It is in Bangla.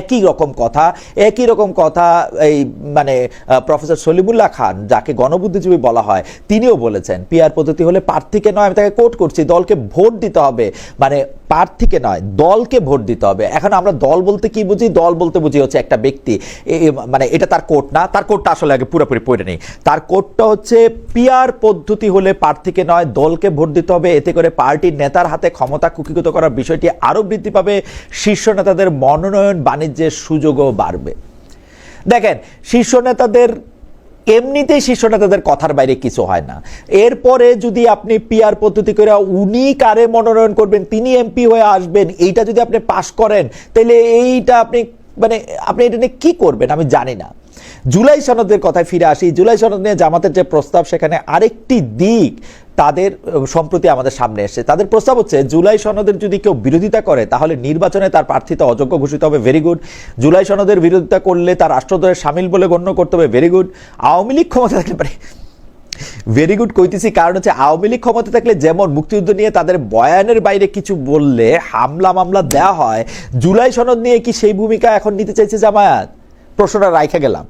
একই রকম কথা, একই রকম কথা এই মানে প্রফেসর সলিমুল্লাহ খান, যাকে গণবুদ্ধিজীবী বলা হয়, তিনিও বলেছেন পিআর পদ্ধতি হলে প্রার্থীকে নয়, আমি তাকে কোট করছি, দলকে ভোট দিতে হবে। মানে প্রার্থীকে নয়, দলকে ভোট দিতে হবে। এখন আমরা দল বলতে কি বুঝি? দল বলতে বুঝি হচ্ছে একটা ব্যক্তি। মানে এটা তার কোট না। তার কোটটা আসলে আগে পুরোপুরি পড়ে নেই। তার কোটটা হচ্ছে পিআর পদ্ধতি হলে প্রার্থীকে নয়, দলকে ভোট দিতে হবে। এতে করে পার্টির নেতার হাতে ক্ষমতা কুকিগত করার বিষয়টি আরও বৃদ্ধি পাবে। শীর্ষ নেতাদের মনোনয়ন বাণিজ্যের সুযোগও বাড়বে। দেখেন, শীর্ষ নেতাদের এমনিতেই শিষ্যটা তাদের কথার বাইরে কিছু হয় না। এরপরে যদি আপনি পিয়ার পদ্ধতি করে উনি কারে মনোনয়ন করবেন, তিনি এমপি হয়ে আসবেন, এইটা যদি আপনি পাশ করেন, তাহলে এইটা আপনি মানে আপনি এটা নিয়ে কী করবেন আমি জানি না। জুলাই সনদের কথায় ফিরে আসি। জুলাই সনদ নিয়ে জামাতের যে প্রস্তাব, সেখানে আরেকটি দিক তাদের সম্প্রতি আমাদের সামনে এসেছে। তাদের প্রস্তাব হচ্ছে, জুলাই সনদের যদি কেউ বিরোধিতা করে, তাহলে নির্বাচনে তার প্রার্থিতা অযোগ্য ঘোষিত হবে। ভেরি গুড জুলাই সনদের বিরোধিতা করলে তার রাষ্ট্রদ্রোহের সামিল বলে গণ্য করতে হবে। ভেরি গুড আওয়ামী লীগ ক্ষমতা থাকলে পারে ভেরি গুড কইতেছি, কারণ হচ্ছে আওয়ামী লীগ ক্ষমতা থাকলে যেমন মুক্তিযুদ্ধ নিয়ে তাদের বয়ানের বাইরে কিছু বললে, হামলা মামলা দেওয়া হয়, জুলাই সনদ নিয়ে কি সেই ভূমিকা এখন নিতে চাইছে জামায়াত? প্রশ্নটা রাইখা গেলাম।